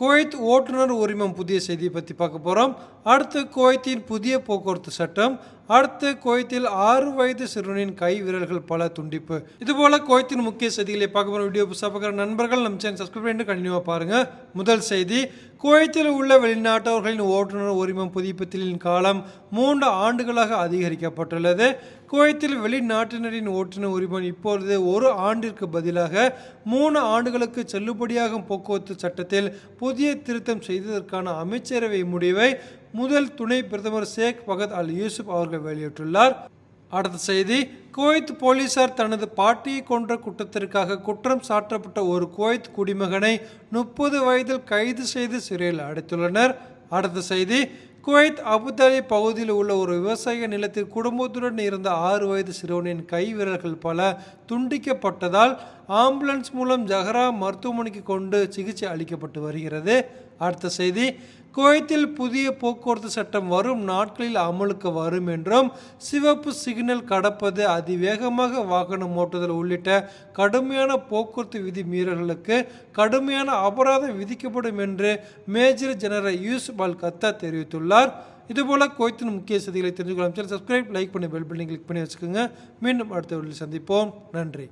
Kuwait ஓட்டுநர் உரிமம் புதிய செய்தியை பற்றி பார்க்க போகிறோம் அடுத்து குவைத்தின் புதிய போக்குவரத்து சட்டம் அடுத்து கோயத்தில் ஆறு வயது சிறுவனின் கை விரல்கள் பல துண்டிப்பு. இதுபோல கோயத்தின் முக்கிய செய்திகளை பார்க்க போகிற வீடியோ புதுசாக பார்க்குற நண்பர்கள் நம்ம சேனல் சப்ஸ்கிரைப் பண்ணிட்டு கண்டினியூவாக பாருங்கள் முதல் செய்தி குவைத்தில் உள்ள வெளிநாட்டவர்களின் ஓட்டுநர் உரிமம் புதுப்பித்தலின் காலம் மூன்று ஆண்டுகளாக அதிகரிக்கப்பட்டுள்ளது. குவைத்தில் வெளிநாட்டினரின் ஓட்டுநர் உரிமம் இப்பொழுது ஒரு ஆண்டிற்கு பதிலாக மூணு ஆண்டுகளுக்கு செல்லுபடியாகும் போக்குவரத்து சட்டத்தில் புதிய திருத்தம் செய்ததற்கான அமைச்சரவை முடிவை முதல் துணை பிரதமர் ஷேக் பகத் அல் யூசுப் அவர்கள் வெளியிட்டுள்ளார். அடுத்த செய்தி குவைத் போலீசார் தனது பாட்டியை கொன்ற குற்றத்திற்காக குற்றம் சாட்டப்பட்ட ஒரு குவைத் குடிமகனை முப்பது வயதில் கைது செய்து சிறையில் அடைத்துள்ளனர். அடுத்த செய்தி குவைத் அபுதாபி பகுதியில் உள்ள ஒரு விவசாய நிலத்தில் குடும்பத்துடன் இருந்த ஆறு வயது சிறுவனின் கைவிரல்கள் பல துண்டிக்கப்பட்டதால் ஆம்புலன்ஸ் மூலம் ஜஹரா மருத்துவமனைக்கு கொண்டு சிகிச்சை அளிக்கப்பட்டு வருகிறது. அடுத்த செய்தி குவைத்தில் புதிய போக்குவரத்து சட்டம் வரும் நாட்களில் அமலுக்கு வரும் என்றும் சிவப்பு சிக்னல் கடப்பது அதிவேகமாக வாகனம் ஓட்டுதல் உள்ளிட்ட கடுமையான போக்குவரத்து விதி மீறல்களுக்கு கடுமையான அபராதம் விதிக்கப்படும் என்று மேஜர் ஜெனரல் யூசுப் அல் கத்தா தெரிவித்துள்ளார். இதுபோல குவைத்தின் முக்கிய செய்திகளை தெரிஞ்சுக்கலாம் சப்ஸ்கிரைப் லைக் பண்ணி பெல் பட்டனை கிளிக் பண்ணி வச்சுக்கோங்க. மீண்டும் அடுத்த வீடியோவில் சந்திப்போம். நன்றி.